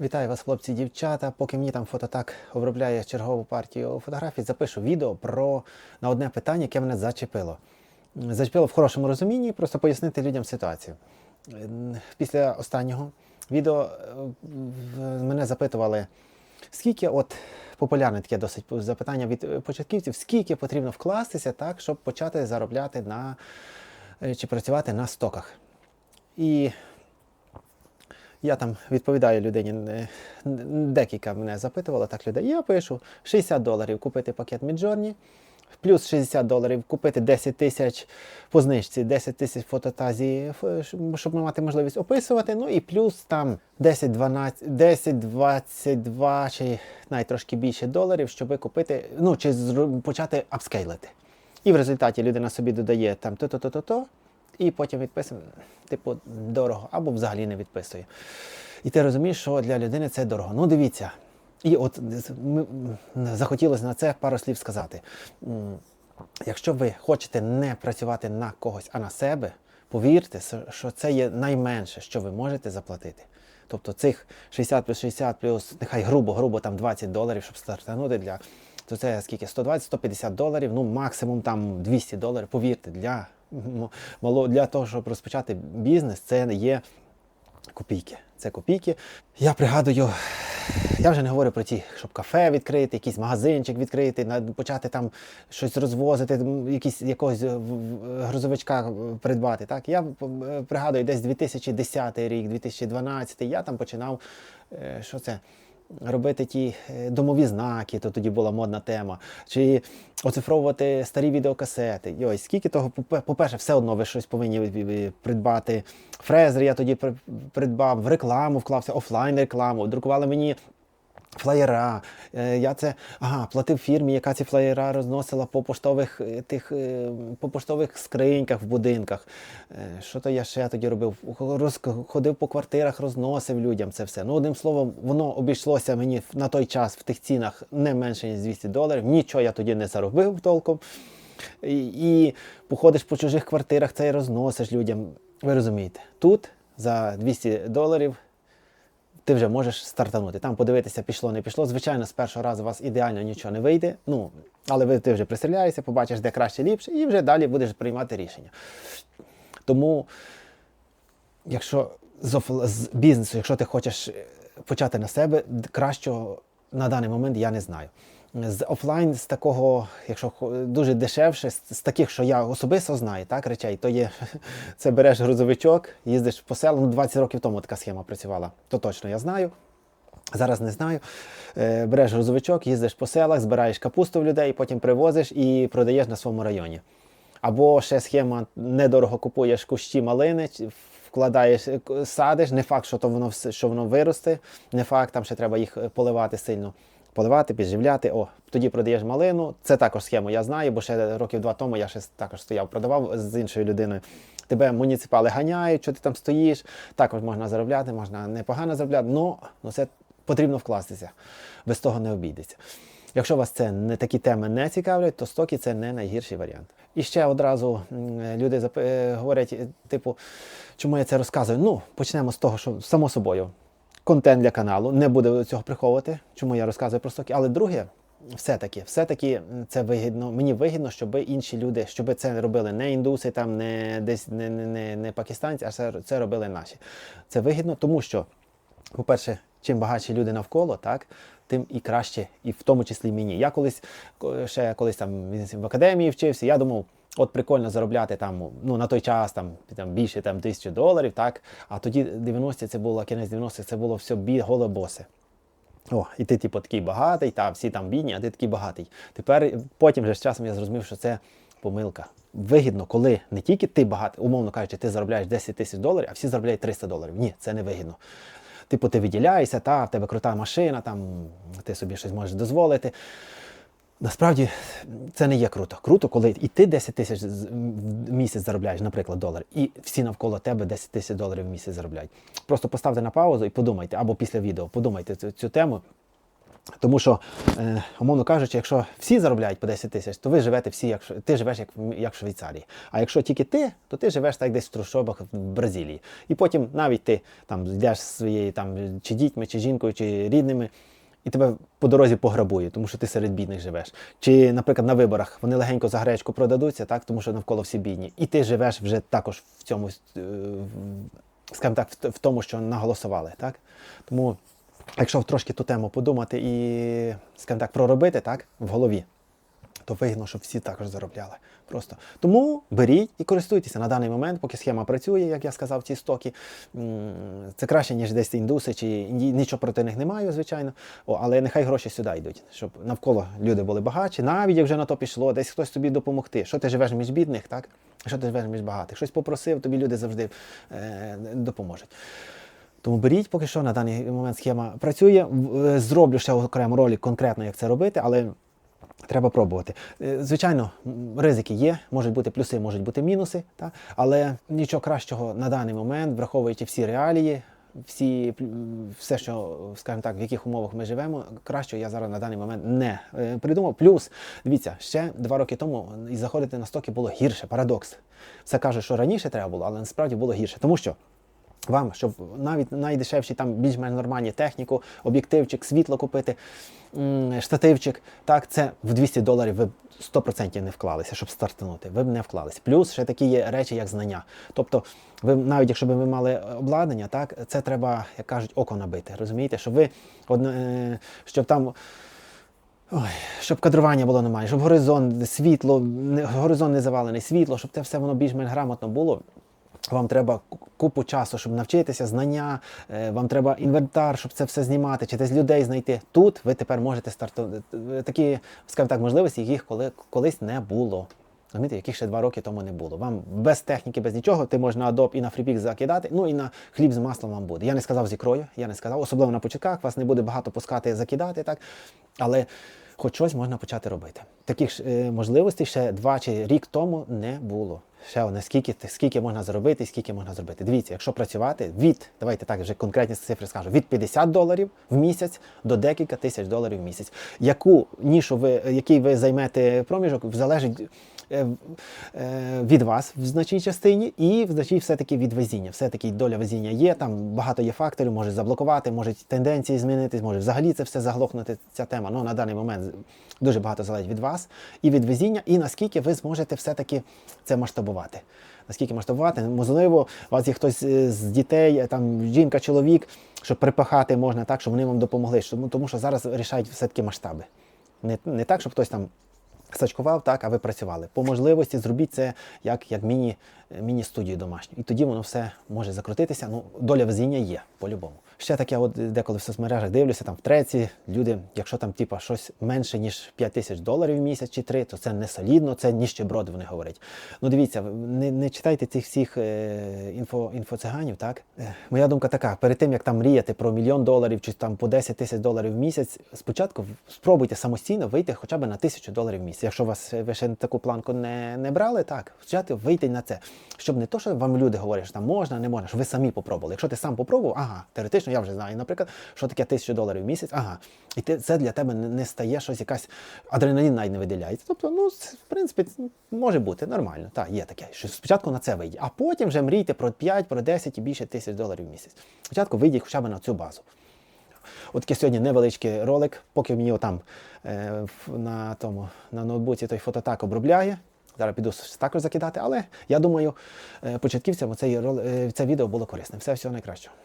Вітаю вас, хлопці і дівчата. Поки мені там фототак обробляє чергову партію фотографій, запишу відео про на одне питання, яке мене зачепило. Зачепило в хорошому розумінні, просто пояснити людям ситуацію. Після останнього відео е, мене запитували, скільки от популярне таке досить запитання від початківців, скільки потрібно вкластися так, щоб почати заробляти на е, чи працювати на стоках. І я там відповідаю людині, е, декілька мене запитувало так людей. Я пишу 60 доларів купити пакет Midjourney, плюс 60 доларів купити 10 тисяч по знижці, 10 тисяч фототазії, щоб мати можливість описувати. Ну і плюс там 10, 12, 10, 22 чи навіть трошки більше доларів, щоб купити, ну чи почати апскейлити. І в результаті людина собі додає там то-то-то-то-то, і потім відписує, типу, дорого, або взагалі не відписує. І ти розумієш, що для людини це дорого. Ну, дивіться. І от захотілося на це пару слів сказати. Якщо ви хочете не працювати на когось, а на себе, повірте, що- це є найменше, що ви можете заплатити. Тобто цих 60 плюс 60 плюс, нехай грубо, грубо там 20 доларів, щоб стартанути для. То це скільки? 120-150 доларів, ну максимум там 200 доларів. Повірте, для, мало, для того, щоб розпочати бізнес, це є копійки. Це копійки. Я пригадую, я вже не говорю про ті, щоб кафе відкрити, якийсь магазинчик відкрити, почати там щось розвозити, м, якийсь якогось е, грузовичка придбати. Так? Я е, пригадую, десь 2010 рік, 2012, я там починав, е, що це? Робити ті е, домові знаки, то тоді була модна тема. Чи оцифровувати старі відеокасети. Йой, скільки того, попе- по-перше, все одно ви щось повинні е, е, придбати. Фрезер я тоді при- придбав, в рекламу вклався, офлайн рекламу, друкували мені. Флаєра. Е, Я це ага, платив фірмі, яка ці флаєра розносила по поштових е, тих е, по поштових скриньках в будинках. Що то я ще тоді робив? Роз, ходив по квартирах, розносив людям це все. Ну, одним словом, воно обійшлося мені на той час в тих цінах не менше ніж 200 доларів. Нічого я тоді не заробив толком. І, і походиш по чужих квартирах, це і розносиш людям. Ви розумієте, тут за 200 доларів ти вже можеш стартанути. Там подивитися, пішло, не пішло. Звичайно, з першого разу у вас ідеально нічого не вийде. Ну, але ти вже пристріляєшся, побачиш, де краще ліпше, і вже далі будеш приймати рішення. Тому, якщо з, з бізнесу, якщо ти хочеш е, почати на себе, кращого на даний момент я не знаю. З офлайн, з такого, якщо дуже дешевше, з, таких, що я особисто знаю, так, речей, то є це береш грузовичок, їздиш по селу. Ну, 20 років тому така схема працювала. То точно я знаю. Зараз не знаю. Е, Береш грузовичок, їздиш по селах, збираєш капусту в людей, потім привозиш і продаєш на своєму районі. Або ще схема недорого купуєш кущі малини, вкладаєш, е, садиш. Не факт, що то воно що воно виросте, не факт, там ще треба їх е, поливати сильно. Поливати, підживляти, о, тоді продаєш малину. Це також схему я знаю, бо ще років два тому я ще також стояв, продавав з іншою людиною. Тебе муніципали ганяють, що ти там стоїш. Також можна заробляти, можна непогано заробляти, але ну, це потрібно вкластися. Без того не обійдеться. Якщо вас це не такі теми не цікавлять, то стоки це не найгірший варіант. І ще одразу люди е, говорять, е, типу, чому я це розказую? Ну, почнемо з того, що само собою контент для каналу, не буду цього приховувати, чому я розказую про стоки. Але друге, все-таки, все-таки це вигідно. Мені вигідно, щоб інші люди, щоб це робили не індуси, там не десь не, не, не, не пакистанці, а це, це робили наші. Це вигідно, тому що, по-перше, чим багатші люди навколо, так, тим і краще, і в тому числі мені. Я колись ще колись там в академії вчився, я думав. От прикольно заробляти там, ну на той час там, там більше там, тисячі доларів, так? А тоді 90 це було кінець 90-х, це було все бі, голе босе. О, і ти, типу, такий багатий, та всі там бідні, а ти такий багатий. Тепер потім вже з часом я зрозумів, що це помилка. Вигідно, коли не тільки ти багатий, умовно кажучи, ти заробляєш 10 тисяч доларів, а всі заробляють 300 доларів. Ні, це не вигідно. Типу, ти виділяєшся, та, в тебе крута машина, там, ти собі щось можеш дозволити. Насправді це не є круто. Круто, коли і ти 10 тисяч в місяць заробляєш, наприклад, долар, і всі навколо тебе 10 тисяч доларів в місяць заробляють. Просто поставте на паузу і подумайте, або після відео подумайте цю, цю тему. Тому що, е, умовно кажучи, якщо всі заробляють по 10 тисяч, то ви живете всі, як ти живеш як, як в Швейцарії. А якщо тільки ти, то ти живеш так десь в трущобах в Бразилії. І потім навіть ти там йдеш своєю там чи дітьми, чи жінкою, чи рідними. І тебе по дорозі пограбує, тому що ти серед бідних живеш. Чи, наприклад, на виборах вони легенько за гречку продадуться, так, тому що навколо всі бідні. І ти живеш вже також в цьому, е, скажімо так, в тому, що наголосували. Так? Тому, якщо трошки ту тему подумати і, скажімо так, проробити так, в голові, то вигідно, щоб всі також заробляли. Просто тому беріть і користуйтеся на даний момент, поки схема працює, як я сказав, ці стоки. Це краще, ніж десь індуси, чи нічого проти них немає, звичайно. О, але нехай гроші сюди йдуть, щоб навколо люди були багатші. Навіть як вже на то пішло, десь хтось тобі допомогти. Що ти живеш між бідних, так? Що ти живеш між багатих? Щось попросив, тобі люди завжди е, допоможуть. Тому беріть поки що на даний момент схема працює. Е, Зроблю ще окремо ролик конкретно, як це робити, але треба пробувати. Е, Звичайно, ризики є, можуть бути плюси, можуть бути мінуси, та? але нічого кращого на даний момент, враховуючи всі реалії, всі, все, що, скажімо так, в яких умовах ми живемо, кращого я зараз на даний момент не е, придумав. Плюс, дивіться, ще два роки тому і заходити на стоки було гірше, парадокс. Все каже, що раніше треба було, але насправді було гірше. Тому що вам, щоб навіть найдешевші там більш-менш нормальні техніку, об'єктивчик, світло купити, штативчик, так, це в 200 доларів ви б 100% не вклалися, щоб стартанути. Ви б не вклались. Плюс ще такі є речі, як знання. Тобто, ви навіть якщо б ви мали обладнання, так, це треба, як кажуть, око набити. Розумієте, щоб ви одне, е, щоб там. Ой, щоб кадрування було нормально, щоб горизонт, світло, не, горизонт не завалений, світло, щоб це все воно більш-менш грамотно було. Вам треба купу часу, щоб навчитися, знання, е, вам треба інвентар, щоб це все знімати, чи десь людей знайти. Тут ви тепер можете стартувати такі, скажімо так, можливості, яких коли, колись не було. Розумієте, яких ще два роки тому не було. Вам без техніки, без нічого, ти можеш на Adobe і на FreePix закидати, ну і на хліб з маслом вам буде. Я не сказав з ікрою, я не сказав, особливо на початках, вас не буде багато пускати закидати, так? але хоч щось можна почати робити. Таких ж, е, можливостей ще два чи рік тому не було. Ще одне, скільки, скільки можна заробити скільки можна зробити. Дивіться, якщо працювати від, давайте так вже конкретні цифри скажу, від 50 доларів в місяць до декілька тисяч доларів в місяць. Яку нішу ви, який ви займете проміжок, залежить від вас в значній частині і в значній все-таки від везіння. Все-таки доля везіння є, там багато є факторів, може заблокувати, можуть тенденції змінитись, може взагалі це все заглохнути, ця тема. Ну, на даний момент дуже багато залежить від вас і від везіння, і наскільки ви зможете все-таки це масштабувати. Наскільки масштабувати? Можливо, у вас є хтось е, з дітей, е, там жінка, чоловік, щоб припахати можна так, щоб вони вам допомогли. Тому що зараз рішають все-таки масштаби. Не, не так, щоб хтось там сачкував, так, а ви працювали. По можливості зробіть це як, як міні, міні-студію домашню. І тоді воно все може закрутитися. Ну, доля везіння є, по-любому. Ще таке, от деколи в соцмережах дивлюся, там в треці люди, якщо там типа щось менше, ніж 5 тисяч доларів в місяць чи 3, то це не солідно, це ніщеброд, вони говорять. Ну дивіться, не, не читайте цих всіх е, інфо, інфоциганів, так? Е, моя думка така: перед тим як там мріяти про мільйон доларів чи там по 10 тисяч доларів в місяць, спочатку спробуйте самостійно вийти хоча б на тисячу доларів в місяць. Якщо вас ви ще таку планку не, не брали, так спочатку вийти на це. Щоб не то, що вам люди говорять, що там можна, не можна, щоб ви самі попробували. Якщо ти сам попробував, ага, теоретично я вже знаю, наприклад, що таке тисячу доларів в місяць, ага, і ти, це для тебе не, стає щось, якась адреналін навіть не виділяється. Тобто, ну, в принципі, може бути нормально. Так, є таке, що спочатку на це вийде, а потім вже мрійте про 5, про 10 і більше тисяч доларів в місяць. Спочатку вийдіть хоча б на цю базу. От сьогодні невеличкий ролик, поки мені отам е, на тому на ноутбуці той фототак обробляє. Зараз піду також закидати, але я думаю, е, початківцям е, це відео було корисним. Все всього найкращого.